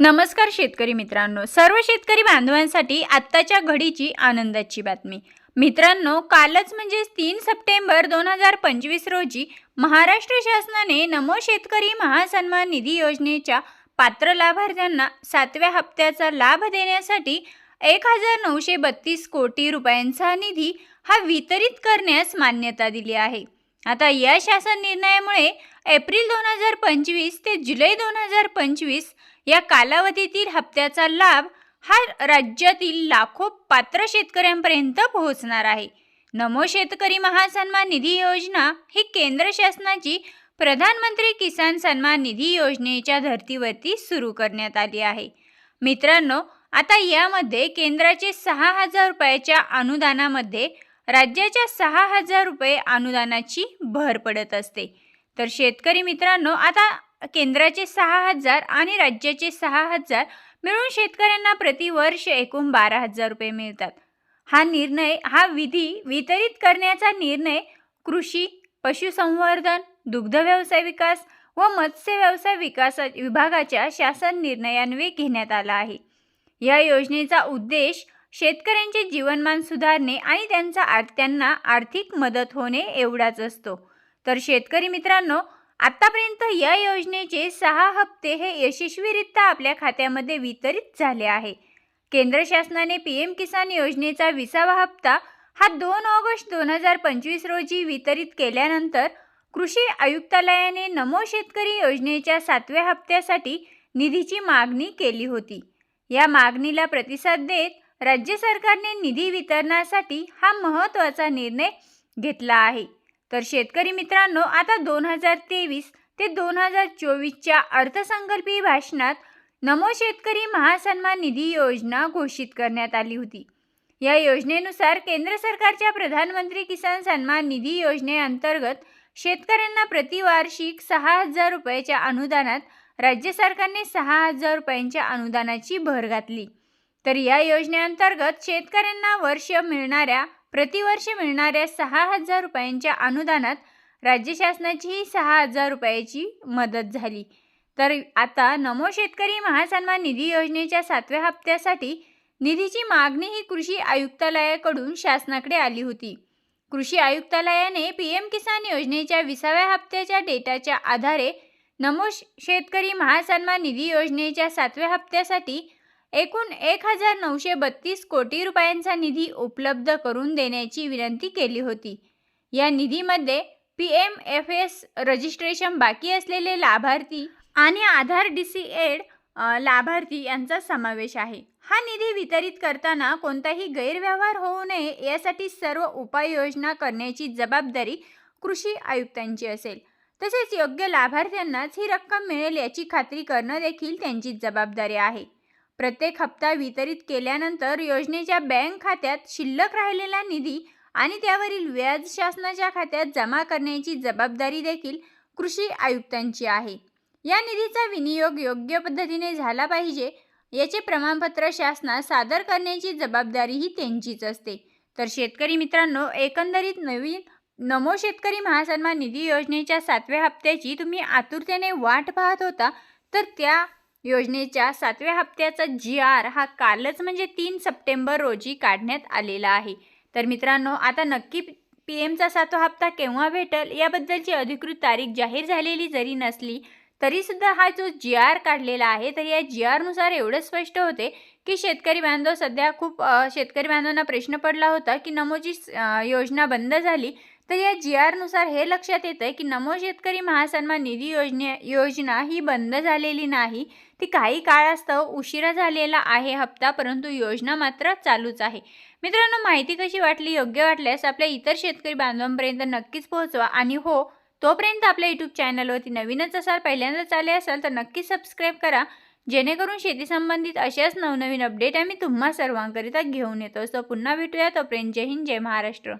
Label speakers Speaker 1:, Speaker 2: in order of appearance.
Speaker 1: नमस्कार शेतकरी मित्रांनो. सर्व शेतकरी बांधवांसाठी आत्ताच्या घडीची आनंदाची बातमी. मित्रांनो कालच म्हणजेच तीन सप्टेंबर दोन हजार पंचवीस रोजी महाराष्ट्र शासनाने नमो शेतकरी महासन्मान निधी योजनेच्या पात्र लाभार्थ्यांना सातव्या हप्त्याचा लाभ देण्यासाठी एक हजार नऊशे बत्तीस कोटी रुपयांचा निधी हा वितरित करण्यास मान्यता दिली आहे. आता या शासन निर्णयामुळे एप्रिल दोन हजार पंचवीस ते जुलै दोन हजार पंचवीस या कालावधीतील हप्त्याचा लाभ हा राज्यातील लाखो पात्र शेतकऱ्यांपर्यंत पोहोचणार आहे. नमो शेतकरी महासन्मान निधी योजना ही केंद्र शासनाची प्रधानमंत्री किसान सन्मान निधी योजनेच्या धर्तीवरती सुरू करण्यात आली आहे. मित्रांनो आता यामध्ये केंद्राचे सहा हजार रुपयाच्या अनुदानामध्ये राज्याच्या सहा हजार रुपये अनुदानाची भर पडत असते. तर शेतकरी मित्रांनो आता केंद्राचे सहा हजार आणि राज्याचे सहा हजार मिळून शेतकऱ्यांना प्रतिवर्ष एकूण बारा हजार रुपये मिळतात. हा निर्णय हा विधी वितरित करण्याचा निर्णय कृषी पशुसंवर्धन दुग्ध व्यवसाय विकास व मत्स्य व्यवसाय विकास विभागाच्या शासन निर्णयान्वये घेण्यात आला आहे. या योजनेचा उद्देश शेतकऱ्यांचे जीवनमान सुधारणे आणि त्यांचा त्यांना आर्थिक मदत होणे एवढाच असतो. तर शेतकरी मित्रांनो आत्तापर्यंत या योजनेचे सहा हप्ते हे यशस्वीरित्या आपल्या खात्यामध्ये वितरित झाले आहे. केंद्र शासनाने पी एम किसान योजनेचा विसावा हप्ता हा दोन ऑगस्ट दोन हजार पंचवीस रोजी वितरित केल्यानंतर कृषी आयुक्तालयाने नमो शेतकरी योजनेच्या सातव्या हप्त्यासाठी निधीची मागणी केली होती. या मागणीला प्रतिसाद देत राज्य सरकारने निधी वितरणासाठी हा महत्त्वाचा निर्णय घेतला आहे. तर शेतकरी मित्रांनो आता दोन हजार तेवीस ते दोन हजार चोवीसच्या अर्थसंकल्पीय भाषणात नमो शेतकरी महासन्मान निधी योजना घोषित करण्यात आली होती. या योजनेनुसार केंद्र सरकारच्या प्रधानमंत्री किसान सन्मान निधी योजनेअंतर्गत शेतकऱ्यांना प्रतिवार्षिक सहा हजार रुपयाच्या अनुदानात राज्य सरकारने सहा हजार रुपयांच्या अनुदानाची भर घातली. तर या योजनेअंतर्गत शेतकऱ्यांना वर्ष मिळणाऱ्या प्रतिवर्ष मिळणाऱ्या सहा हजार रुपयांच्या अनुदानात राज्य शासनाचीही सहा हजार रुपयाची मदत झाली. तर आता नमो शेतकरी महासन्मान निधी योजनेच्या सातव्या हप्त्यासाठी निधीची मागणी ही कृषी आयुक्तालयाकडून शासनाकडे आली होती. कृषी आयुक्तालयाने पी एम किसान योजनेच्या विसाव्या हप्त्याच्या डेटाच्या आधारे नमो शेतकरी महासन्मान निधी योजनेच्या सातव्या हप्त्यासाठी एकूण एक हजार नऊशे बत्तीस कोटी रुपयांचा निधी उपलब्ध करून देण्याची विनंती केली होती. या निधीमध्ये P M F S registration बाकी असलेले लाभार्थी आणि आधार डी सी एड लाभार्थी यांचा समावेश आहे. हा निधी वितरित करताना कोणताही गैरव्यवहार होऊ नये यासाठी सर्व उपाययोजना करण्याची जबाबदारी कृषी आयुक्तांची असेल. तसेच योग्य लाभार्थ्यांनाच ही रक्कम मिळेल याची खात्री करणं देखील त्यांची जबाबदारी आहे. प्रत्येक हप्ता वितरित केल्यानंतर योजनेच्या बँक खात्यात शिल्लक राहिलेला निधी आणि त्यावरील व्याज शासनाच्या खात्यात जमा करण्याची जबाबदारी देखील कृषी आयुक्तांची आहे. या निधीचा विनियोग योग्य पद्धतीने झाला पाहिजे याचे प्रमाणपत्र शासनास सादर करण्याची जबाबदारी ही त्यांचीच असते. तर शेतकरी मित्रांनो एकंदरीत नवीन नमो शेतकरी महासन्मान निधी योजनेच्या सातव्या हप्त्याची तुम्ही आतुरतेने वाट पाहत होता तर त्या योजनेच्या सातव्या हप्त्याचा जी आर हा कालच म्हणजे तीन सप्टेंबर रोजी काढण्यात आलेला आहे. तर मित्रांनो आता नक्की पी एमचा सातवा हप्ता केव्हा भेटेल याबद्दलची अधिकृत तारीख जाहीर झालेली जरी नसली तरीसुद्धा हा जो जी आर काढलेला आहे तर या जी आरनुसार एवढं स्पष्ट होते की शेतकरी बांधव सध्या खूप शेतकरी बांधवांना प्रश्न पडला होता की नमोजी योजना बंद झाली तर या जी आरनुसार हे लक्षात येतं आहे की नमो शेतकरी महासन्मान निधी योजने योजना ही बंद झालेली नाही. ती काही काळास्तव उशिरा झालेला आहे हप्ता परंतु योजना मात्र चालूच आहे. मित्रांनो माहिती कशी वाटली योग्य वाटल्यास आपल्या इतर शेतकरी बांधवांपर्यंत नक्कीच पोहोचवा. आणि हो तोपर्यंत आपल्या यूट्यूब चॅनलवरती नवीनच असाल पहिल्यांदाच आले असाल तर नक्कीच सबस्क्राईब करा. जेणेकरून शेती संबंधित अशाच नवनवीन अपडेट आम्ही तुम्हा सर्वांकरिता घेऊन येतो. सो पुन्हा भेटूया तोपर्यंत जय हिंद जय महाराष्ट्र.